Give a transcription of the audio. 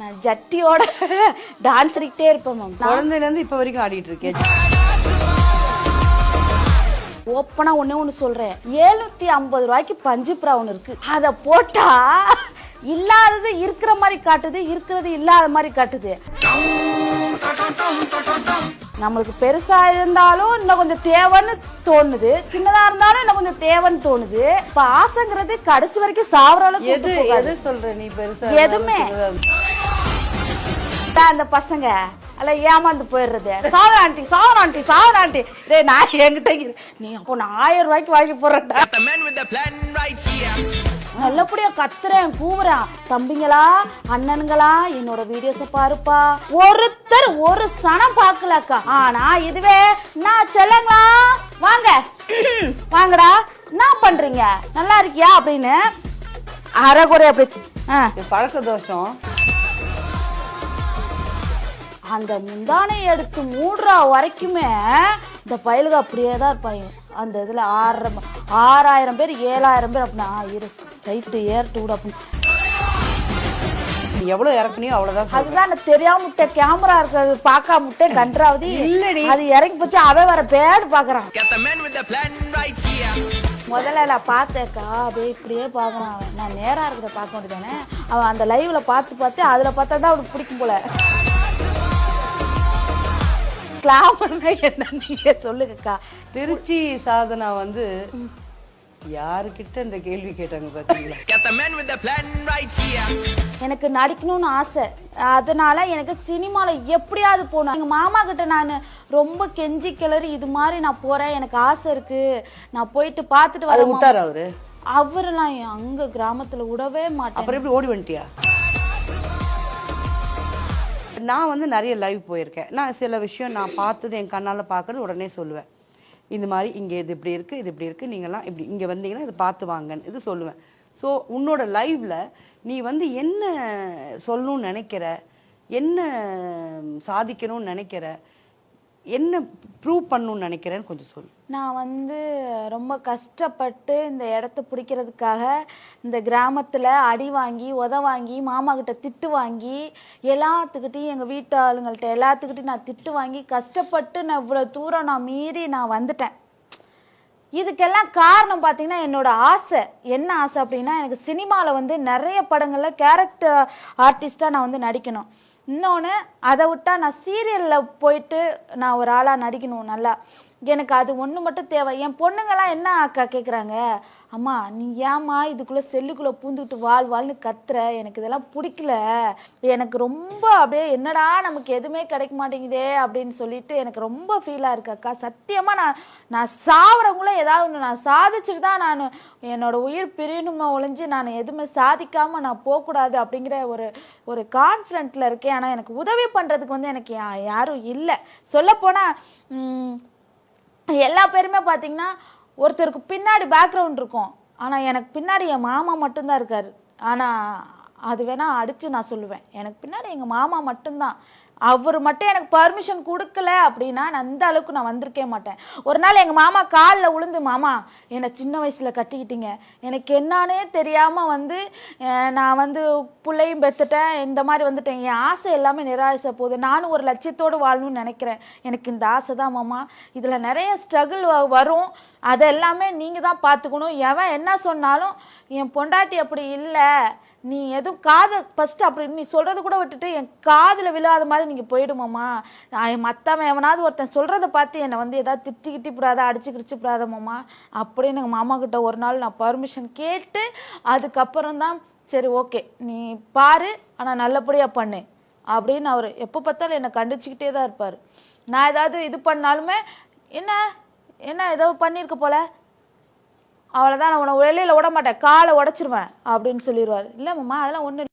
நான் ஜட்டியோட டான்ஸ் ஆடிக்கிட்டே இருப்பேன் மேம் குழந்தையில இருந்து இப்ப வரைக்கும் ஆடிட்டு இருக்கேன். ஓப்பனா ஒண்ணே ஒண்ணு சொல்றேன். ஏழுநூத்தி ஐம்பது ரூபாய்க்கு பஞ்சு ப்ரௌன் இருக்கு. அத போட்டா இல்லாதது இருக்கிற மாதிரி காட்டுது இருக்கிறது இல்லாத மாதிரி காட்டுது. நம்மளுக்கு பெருசா இருந்தாலும் இன்னும் கொஞ்சம் தேவைன்னு தோணுது. சின்னதா இருந்தாலும் இன்னும் கொஞ்சம் தேவைன்னு தோணுது. இப்ப ஆசைங்கிறது கடைசி வரைக்கும் சாவர அளவுக்கு எது. எது சொல்ற நீ பெருசா எதுவுமே. தான் அந்த பசங்க. அல்ல ஏமாந்து போயிடுறது. சாவர ஆண்டி சாவர ஆண்டி சாவர ஆண்டி. டேய் நான் என்கிட்ட. நீ அப்போ நான் ஆயிரம் ரூபாய்க்கு வாங்கி here. நல்லபடியா கத்துறேன் கூவுறேன் தம்பிங்களா அண்ணனுங்களா என்னோட வீடியோஸ பாருப்பா. ஒருத்தர் ஒரு சனம் பார்க்கலக்கா. ஆனா இதுவே நான் செல்லங்களா? வாங்க. வாங்கடா. என்ன பண்றீங்க? நல்லா இருக்கியா அப்படின்னு? அரைகுறை அப்படி. ஆ. இது பழக்க தோஷம். அந்த முந்தானை எடுத்து மூடுறா வரைக்குமே இந்த பயலுக அப்படியே தான் இருப்பாங்க அந்த இதில் ஆறரை ஆறாயிரம் பேர் ஏழாயிரம் பேர் அப்படின்னா இரு ரைட்டு ஏறிட்டு விட அப்படின்னு. நீ எவ்வளவு இறக்குனியோ அவ்வளவுதான் சொல்ற. அதுதான் எனக்கு தெரியாம விட்ட கேமரா இருக்கிறது பார்க்காம விட்ட கன்றாவது. இல்லடி. அது இறங்கி போச்சு அவன் வர பேடு here. முதல்ல நான் பார்த்தேக்கா அப்படியே இப்படியே பார்க்கறான் நான் நேரா இருக்கிறத பார்க்க வேண்டியதானே அவன் அந்த லைவ்ல பார்த்து பார்த்து அதுல பார்த்தா தான் அவனுக்கு பிடிக்கும் போல. கிளாமர்னா என்ன நீங்க சொல்லுங்கக்கா. திருச்சி சாதனா வந்து யாருக்கிட்ட இந்த கேள்வி கேட்டாங்க பாத்தீங்களா. எனக்கு நடிக்கணும்னு ஆசை. அதனால எனக்கு சினிமால எப்படியாவது போகணும். எங்க மாமா கிட்ட நான் ரொம்ப கெஞ்சி கிளறி இது மாதிரி நான் போறேன். எனக்கு ஆசை இருக்கு. நான் போயிட்டு பார்த்துட்டு அதை வரேன். விட்டாரு அவரு? அவரெல்லாம் அங்க கிராமத்துல விடவே மாட்டேன். அப்புறம் எப்படி ஓடி வந்துட்டியா? நான் வந்து நிறைய லைவ் போயிருக்கேன். நான் சில விஷயம் நான் பார்த்தது என் கண்ணால் பார்க்கறது உடனே சொல்லுவேன். இந்த மாதிரி இங்கே இது இப்படி இருக்குது இது இப்படி இருக்குது நீங்கள்லாம் இப்படி இங்கே வந்தீங்கன்னா இது பார்த்து வாங்கன்னு இது சொல்லுவேன். ஸோ உன்னோட லைவில் நீ வந்து என்ன சொல்லணும்னு நினைக்கிற? என்ன சாதிக்கணும்னு நினைக்கிற? என்ன ப்ரூவ் பண்ணணும்னு நினைக்கிறேன்னு கொஞ்சம் சொல்லு. நான் வந்து ரொம்ப கஷ்டப்பட்டு இந்த இடத்த பிடிக்கிறதுக்காக இந்த கிராமத்தில் அடி வாங்கி உத வாங்கி மாமா கிட்ட திட்டு வாங்கி எல்லாத்துக்கிட்டையும் எங்கள் வீட்டு ஆளுங்கள்ட்ட எல்லாத்துக்கிட்டையும் நான் திட்டு வாங்கி கஷ்டப்பட்டு நான் இவ்வளோ தூரம் நான் மீறி நான் வந்துட்டேன். இதுக்கெல்லாம் காரணம் பார்த்தீங்கன்னா என்னோட ஆசை. என்ன ஆசை அப்படின்னா எனக்கு சினிமாவில் வந்து நிறைய படங்களில் கேரக்டர் ஆர்டிஸ்ட்டாக நான் வந்து நடிக்கணும். இன்னொன்று அதை விட்டா நான் சீரியலில் போயிட்டு நான் ஒரு ஆளாக நடிக்கணும் நல்லா. எனக்கு அது ஒன்று மட்டும் தேவை. என் பொண்ணுங்கெல்லாம் என்ன அக்கா கேட்குறாங்க அம்மா நீ ஏம்மா இதுக்குள்ளே செல்லுக்குள்ளே பூந்துக்கிட்டு வாழ் வாழ்னு கத்துற? எனக்கு இதெல்லாம் பிடிக்கல. எனக்கு ரொம்ப அப்படியே என்னடா நமக்கு எதுவுமே கிடைக்க மாட்டேங்குதே அப்படின்னு சொல்லிட்டு எனக்கு ரொம்ப ஃபீலாக இருக்கு அக்கா. சத்தியமாக நான் நான் சாவறவங்கள ஏதாவது ஒன்று நான் சாதிச்சுட்டு தான் நான் என்னோடய உயிர் பிரியணுமா ஒழிஞ்சு நான் எதுவுமே சாதிக்காமல் நான் போகக்கூடாது அப்படிங்கிற ஒரு ஒரு கான்ஃபிடென்ட்டில் இருக்கேன். ஆனால் எனக்கு உதவி பண்ணுறதுக்கு வந்து எனக்கு யாரும் இல்லை. சொல்லப்போனால் எல்லா பேருமே பார்த்தீங்கன்னா ஒருத்தருக்கு பின்னாடி பேக்ரவுண்ட் இருக்கும். ஆனால் எனக்கு பின்னாடி என் மாமா மட்டும்தான் இருக்கார். ஆனால் அது வேணால் அடித்து நான் சொல்லுவேன். எனக்கு பின்னாடி எங்கள் மாமா மட்டும்தான். அவர் மட்டும் எனக்கு பர்மிஷன் கொடுக்கல அப்படின்னா நான் அந்த அளவுக்கு நான் வந்திருக்கே மாட்டேன். ஒரு நாள் எங்கள் மாமா காலில் உளுந்து மாமா என்னை சின்ன வயசில் கட்டிக்கிட்டீங்க. எனக்கு என்னானே தெரியாமல் வந்து நான் வந்து பிள்ளையும் பெற்றுட்டேன் இந்த மாதிரி வந்துட்டேன். என் ஆசை எல்லாமே நிராச போகுது. நானும் ஒரு லட்சியத்தோடு வாழணும்னு நினைக்கிறேன். எனக்கு இந்த ஆசை தான் மாமா. இதில் நிறைய ஸ்ட்ரகிள் வரும். அதை எல்லாமே நீங்கள் தான் பார்த்துக்கணும். எவன் என்ன சொன்னாலும் என் பொண்டாட்டி அப்படி இல்லை. நீ எதுவும் காதை ஃபஸ்ட்டு அப்படி நீ சொல்கிறது கூட விட்டுட்டு என் காதில் விழாத மாதிரி நீங்கள் போயிடுமாம்மா. நான் மற்றவன் எவனாவது ஒருத்தன் சொல்கிறத பார்த்து என்னை வந்து ஏதாவது திட்டி கிட்டி அடிச்சு கிடிச்சு அப்படின்னு எங்கள் மாமா கிட்ட ஒரு நாள் நான் பர்மிஷன் கேட்டு அதுக்கப்புறம் தான் சரி ஓகே நீ பாரு ஆனால் நல்லபடியாக பண்ணு அப்படின்னு அவர் எப்போ பார்த்தாலும் என்னை கண்டிச்சுக்கிட்டே தான் இருப்பார். நான் ஏதாவது இது பண்ணாலுமே என்ன என்ன ஏதோ பண்ணியிருக்க போல? அவ்வளோதான் நான் உன்னை வெளியில் விட மாட்டேன். காலை உடச்சிருவேன் அப்படின்னு சொல்லிடுவார். இல்லை மாமா அதெல்லாம் ஒன்று